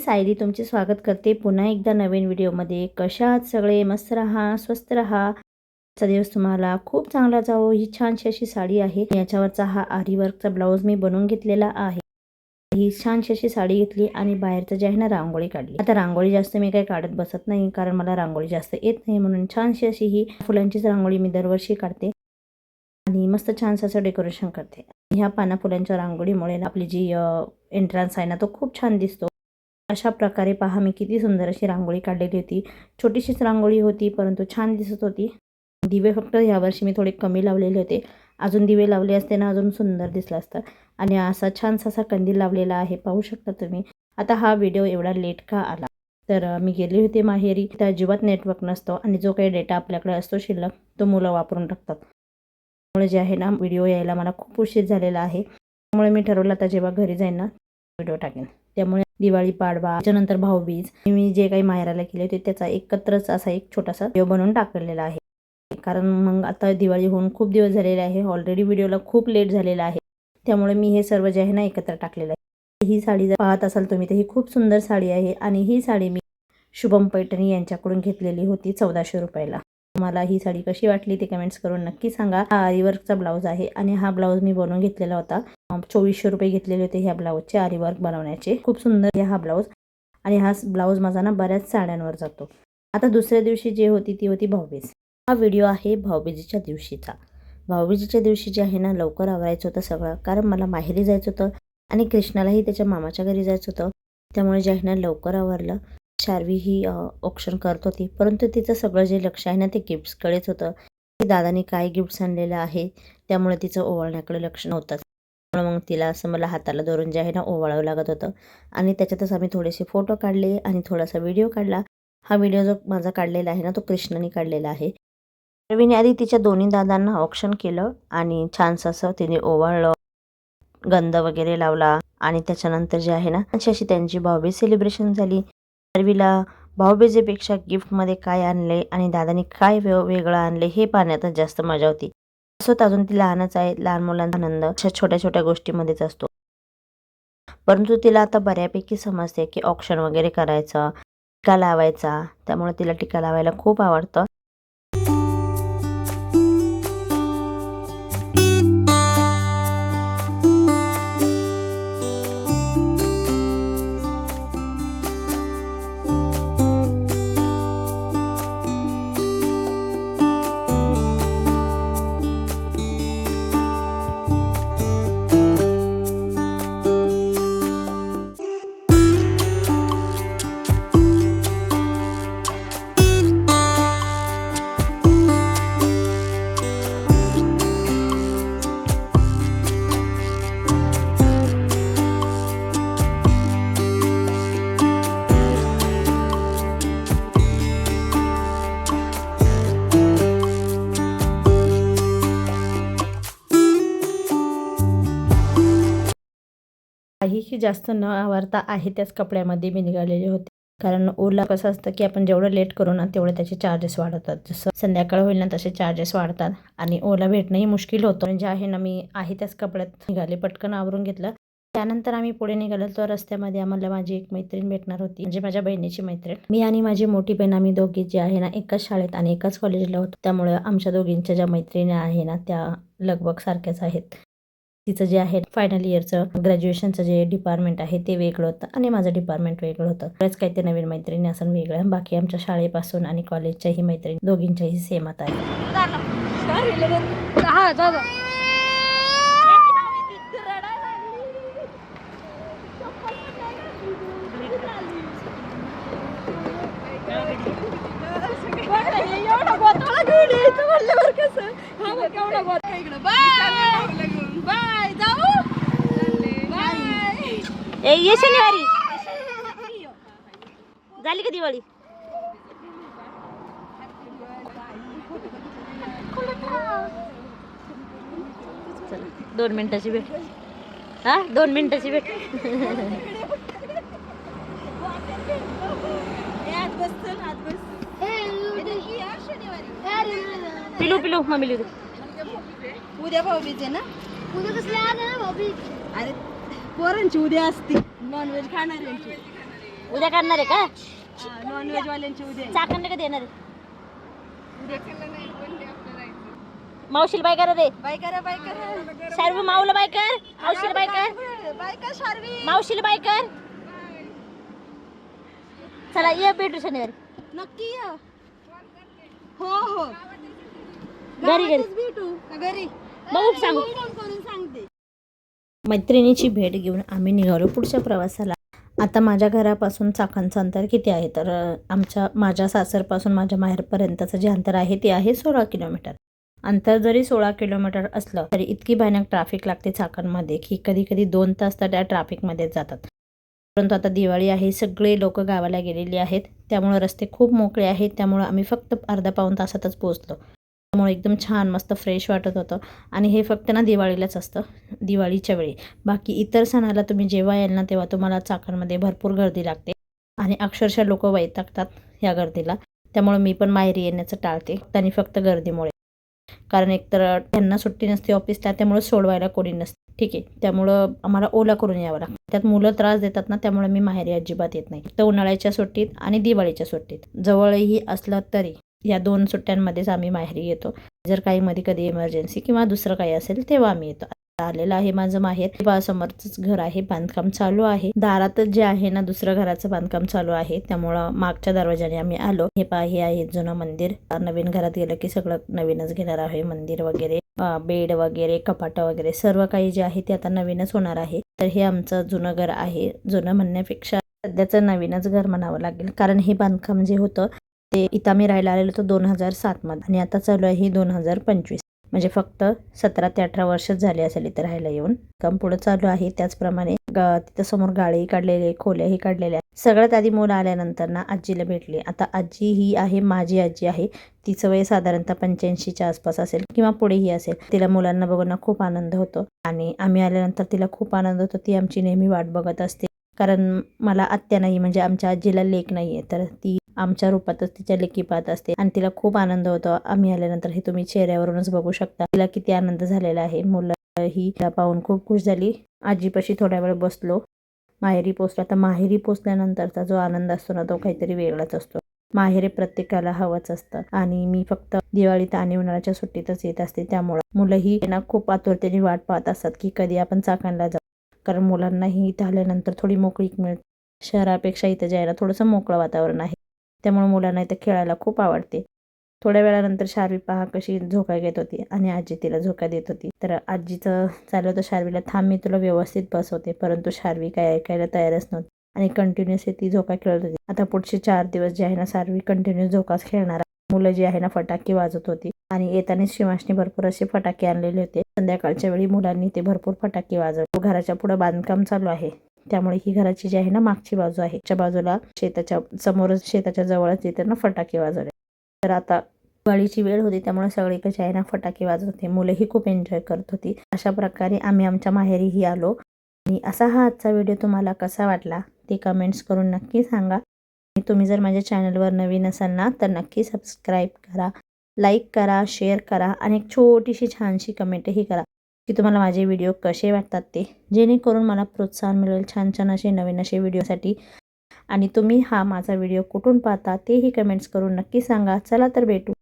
सायली तुमचे स्वागत करते. पुन्हा एकदा नवीन व्हिडिओमध्ये. कशा सगळे? मस्त राहा स्वस्त राहा. आजचा दिवस तुम्हाला खूप चांगला जावो. ही छानशी अशी साडी आहे. याच्यावरचा हा आरीवर्कचा ब्लाऊज मी बनवून घेतलेला आहे. ही छानशी अशी साडी घेतली आणि बाहेरचं जे आहे ना रांगोळी काढली. आता रांगोळी जास्त मी काही काढत बसत नाही कारण मला रांगोळी जास्त येत नाही म्हणून छानशी अशी ही फुलांचीच रांगोळी मी दरवर्षी काढते आणि मस्त छानसं असं डेकोरेशन करते. ह्या पाना फुलांच्या रांगोळीमुळे आपली जी एंट्रन्स आहे ना तो खूप छान दिसतो. अशा प्रकारे पहा मी किती सुंदर अशी रांगोळी काढलेली होती. छोटीशीच रांगोळी होती परंतु छान दिसत होती. दिवे फक्त यावर्षी मी थोडे कमी लावलेले होते. अजून दिवे लावले असते ना अजून सुंदर दिसला असतं. आणि असा छानसा असा कंदील लावलेला आहे पाहू शकता तुम्ही. आता हा व्हिडिओ एवढा लेट का आला? तर मी गेले होते माहेरी. तर अजिबात नेटवर्क नसतो आणि जो काही डेटा आपल्याकडे असतो शिल्लक तो मुलं वापरून टाकतात. त्यामुळे जे आहे ना व्हिडिओ यायला मला खूप उशीर झालेला आहे. त्यामुळे मी ठरवलं आता जेव्हा घरी जाईन ना व्हिडिओ टाकेन. त्यामुळे दिवाळी पाडवा त्याच्यानंतर भाऊबीज. मी जे काही माहेराला केले होते त्याचा एकत्रच असा एक छोटासा व्हिडिओ बनवून टाकलेला आहे. कारण मग आता दिवाळी होऊन खूप दिवस झालेले आहे. ऑलरेडी व्हिडिओला खूप लेट झालेला आहे. त्यामुळे मी हे सर्व जे आहे ना एकत्र टाकलेलं आहे. ही साडी जर पाहत असाल तुम्ही तर ही खूप सुंदर साडी आहे. आणि ही साडी मी शुभम पैठणी यांच्याकडून घेतलेली होती चौदाशे रुपयाला. तुम्हाला ही साडी कशी वाटली ते कमेंट्स करून नक्की सांगा. हा आरीवर्कचा ब्लाऊज आहे आणि हा ब्लाऊज मी बनवून घेतलेला होता. चोवीसशे रुपये घेतलेले होते ह्या ब्लाऊजचे आरीवर्क बनवण्याचे. खूप सुंदर आहे हा ब्लाऊज आणि हा ब्लाऊज माझा ना बऱ्याच साड्यांवर जातो. आता दुसऱ्या दिवशी जी होती ती होती भाऊबीज. हा व्हिडिओ आहे भाऊबीजीच्या दिवशीचा. भाऊबीजीच्या दिवशी जे आहे ना लवकर आवरायचं होतं सगळं. कारण मला माहेरी जायचं होतं आणि कृष्णालाही त्याच्या मामाच्या घरी जायचं होतं. त्यामुळे जे आहे ना लवकर आवरलं. शार्वी ही ऑप्शन करत होती. परंतु तिचं सगळं जे लक्ष आहे ना ते गिफ्ट्सकडेच होतं. की दादानी काय गिफ्ट्स आणलेलं आहे त्यामुळे तिचं ओवाळण्याकडे लक्ष नव्हतंच त्यामुळे मग तिला असं मला हाताला धरून जे आहे ना ओवाळावं लागत होतं. आणि त्याच्यातच आम्ही थोडेसे फोटो काढले आणि थोडासा व्हिडिओ काढला. हा व्हिडिओ जो माझा काढलेला आहे ना तो कृष्णाने काढलेला आहे. रवीने आधी तिच्या दोन्ही दादांना ऑप्शन केलं आणि छानसं असं तिने ओवाळलं गंध वगैरे लावला आणि त्याच्यानंतर जे आहे ना अशी अशी त्यांची भाऊबीज सेलिब्रेशन झाली. सर्वीला भाऊबीजेपेक्षा गिफ्टमध्ये काय आणले आणि दादानी काय वे वेगळं आणले हे पाहण्यातच जास्त मजा होती. असोत अजून ती लहानच आहे लहान मुलांचा आनंद अशा छोट्या छोट्या गोष्टीमध्येच असतो. परंतु तिला आता बऱ्यापैकी समजते की ऑप्शन वगैरे करायचं टीका लावायचा त्यामुळे तिला टीका लावायला खूप आवडतं. काहीही जास्त न आवरता आहे त्याच कपड्यामध्ये मी निघालेले होते. कारण ओला कसं असतं की आपण जेवढं लेट करू ना तेवढे त्याचे चार्जेस वाढतात. जसं संध्याकाळ होईल ना तसे चार्जेस वाढतात. आणि ओला भेटणंही मुश्किल होतं. म्हणजे आहे ना मी आहे त्याच कपड्यात निघाले पटकन आवरून घेतलं. त्यानंतर आम्ही पुढे निघालो तर रस्त्यामध्ये आम्हाला माझी एक मैत्रीण भेटणार होती. म्हणजे माझ्या बहिणीची मैत्रीण. मी आणि माझी मोठी बहीण आम्ही दोघी जी आहे ना एकाच शाळेत आणि एकाच कॉलेजला होतो. त्यामुळे आमच्या दोघींच्या ज्या मैत्रिणी आहे ना त्या लगभग सारख्याच आहेत. तिचं जे आहे फायनल इयरचं ग्रॅज्युएशनचं जे डिपार्टमेंट आहे ते वेगळं होतं आणि माझं डिपार्टमेंट वेगळं होतं. बरेच काही ते नवीन मैत्रिणी असं वेगळं बाकी आमच्या शाळेपासून आणि कॉलेजच्याही मैत्रिणी दोघींच्याही सेमत आहे. एवढा गोतावळा घेऊन यायचं म्हणल्यावर कसं? हा बघ केवढा गोता इकडं बाय बाय जाऊ बाय ए ये शनिवारी. झाली का दिवाळी? चला दोन मिनिटाची भेट. हा दोन मिनिटाची भेट. पिलू पिलू मम्मी लिहू उद्या भाऊबीज आहे ना? उद्या कसले अरे पोरांची उद्या असते. नॉनव्हेज खाणाऱ्यांची उद्या करणार आहे का? नॉनव्हेज वाल्यांची उद्या. चाकण कधी येणार आहे आपलं जायचं. मावशीला बाय करा रे बाय करा बाय करा. शार्वी माऊला बाय कर. मावशीला बाय कर. बाय का शार्वी. मावशीला बाय कर. चला ये भेटू शनिवारी. नक्की या. हो हो. घरी घरी. गावातच भेटू. का घरी बघू सांगू फोन करून सांगते. मैत्रिणीची भेट घेऊन आम्ही निघालो पुढच्या प्रवासाला. आता माझ्या घरापासून चाकांचं अंतर किती आहे? तर आमच्या माझ्या सासरपासून माझ्या माहेरपर्यंतचं जे अंतर आहे ते आहे सोळा किलोमीटर. अंतर जरी सोळा किलोमीटर असलं तरी इतकी भयानक ट्रॅफिक लागते चाकणमध्ये की कधी कधी दोन तास तर त्या ट्रॅफिकमध्येच जातात. परंतु आता दिवाळी आहे सगळे लोक गावाला गेलेली आहेत त्यामुळे रस्ते खूप मोकळे आहेत त्यामुळं आम्ही फक्त अर्धा पाऊण तासातच पोहोचलो. त्यामुळे एकदम छान मस्त फ्रेश वाटत होतं. आणि हे फक्त ना दिवाळीलाच असतं दिवाळीच्या वेळी. बाकी इतर सणाला तुम्ही जेव्हा याल ना तेव्हा तुम्हाला चाकणमध्ये भरपूर गर्दी लागते. आणि अक्षरशः लोक वैतागतात या गर्दीला. त्यामुळे मी पण माहेरी येण्याचं टाळते आणि फक्त गर्दीमुळे. कारण एकतर त्यांना सुट्टी नसते ऑफिसला त्यामुळे सोडवायला कोणी नसते. ठीक आहे त्यामुळं आम्हाला ओला करून यावं लागतं. त्यात मुलं त्रास देतात ना त्यामुळे मी माहेरी अजिबात येत नाही. तर उन्हाळ्याच्या सुट्टीत आणि दिवाळीच्या सुट्टीत. जवळही असलं तरी. या दोन सुट्ट्यांमध्येच आम्ही माहेरी येतो. जर काही मध्ये कधी इमर्जन्सी किंवा दुसरं काही असेल तेव्हा आम्ही येतो. आलेलं आहे माझं माहेर. समोरच घर आहे. बांधकाम चालू आहे. दारातच जे आहे ना दुसरं घराचं बांधकाम चालू आहे. त्यामुळं मागच्या दरवाजाने आम्ही आलो. हे पहा हे आहे जुनं मंदिर. नवीन घरात गेलं की सगळं नवीनच घेणार आहे. मंदिर वगैरे बेड वगैरे कपाट वगैरे सर्व काही जे आहे ते आता नवीनच होणार आहे. तर हे आमचं जुनं घर आहे. जुनं म्हणण्यापेक्षा सध्याचं नवीनच घर म्हणावं लागेल. कारण हे बांधकाम जे होतं ते इथं मी राहायला आलेलो होतो दोन हजार सातमध्ये आणि आता चालू आहे ही दोन हजार पंचवीस. म्हणजे फक्त सतरा ते अठरा वर्षच झाले असेल इथं राहायला येऊन. काम पुढं चालू आहे. त्याचप्रमाणे ग- तिथं समोर गाळी काढलेले खोल्याही काढलेल्या सगळ्यात आधी मुलं आल्यानंतर ना आजीला भेटली. आता आजी ही आहे माझी आजी आहे. तिचं वय साधारणतः पंच्याऐंशीच्या आसपास असेल किंवा पुढेही असेल. तिला मुलांना बघून खूप आनंद होतो. आणि आम्ही आल्यानंतर तिला खूप आनंद होतो. ती आमची नेहमी वाट बघत असते. कारण मला आत्या नाही म्हणजे आमच्या आजीला लेख नाही आहे तर ती आमच्या रूपातच तिच्या लेखी पाहत असते आणि तिला खूप आनंद होतो. आम्ही आल्यानंतर हे तुम्ही चेहऱ्यावरूनच बघू शकता. तिला किती आनंद झालेला आहे. मुलं ही तिला पाहून खूप खुश झाली. आजीपाशी थोड्या वेळ बसलो. माहेरी पोचलो आता माहेरी पोचल्यानंतरचा जो आनंद असतो ना तो काहीतरी वेगळाच असतो. माहेरी प्रत्येकाला हवंच असतं. आणि मी फक्त दिवाळीत आणि उन्हाळ्याच्या सुट्टीतच येत असते. त्यामुळं मुलंही त्यांना खूप आतुरतेने वाट पाहत असतात की कधी आपण चाकणला जाऊ. कारण मुलांनाही इथं आल्यानंतर थोडी मोकळीक मिळते. शहरापेक्षा इथं जायला थोडंसं मोकळं वातावरण आहे. त्यामुळे मुलांना इथं खेळायला खूप आवडते. थोड्या वेळानंतर शार्वी पहा कशी झोका घेत होती आणि आजी तिला झोका देत होती. तर आजीचं चालू होतं शार्वीला थांब मी तुला व्यवस्थित बसवते. परंतु शार्वी काय ऐकायला तयारच नव्हती आणि कंटिन्युअसली ती झोका खेळत होती. आता पुढचे चार दिवस जे आहे ना शार्वी कंटिन्युअस झोकाच खेळणार. मुलं जी आहे ना फटाके वाजत होती आणि येताना शिवाशने भरपूर असे फटाके आणलेले होते. संध्याकाळच्या वेळी मुलांनी ते भरपूर फटाके वाजवले. घराच्या पुढे बांधकाम चालू आहे. त्यामुळे ही घराची जी आहे ना मागची बाजू आहे त्या बाजूला शेताच्या समोरच शेताच्या जवळच तिथे ना फटाके वाजवले. तर आता दिवाळीची वेळ होती त्यामुळे सगळीकडे आहे ना फटाके वाजत होते मुलंही खूप एन्जॉय करत होती. अशा प्रकारे आम्ही आमच्या माहेरीही आलो. आणि असा हा आजचा व्हिडिओ तुम्हाला कसा वाटला ते कमेंट्स करून नक्की सांगा. आणि तुम्ही जर माझ्या चॅनलवर नवीन असाल ना तर नक्की सबस्क्राईब करा लाईक करा शेअर करा आणि एक छोटीशी छानशी कमेंटही करा. की तुम्हाला माझे व्हिडिओ कसे वाटतात ते. जेणेकरून मला प्रोत्साहन मिळेल छान छान असे नवीन असे व्हिडिओसाठी आणि तुम्ही हा माझा व्हिडिओ कुठून पाहता तेही कमेंट्स करून नक्की सांगा. चला तर भेटू.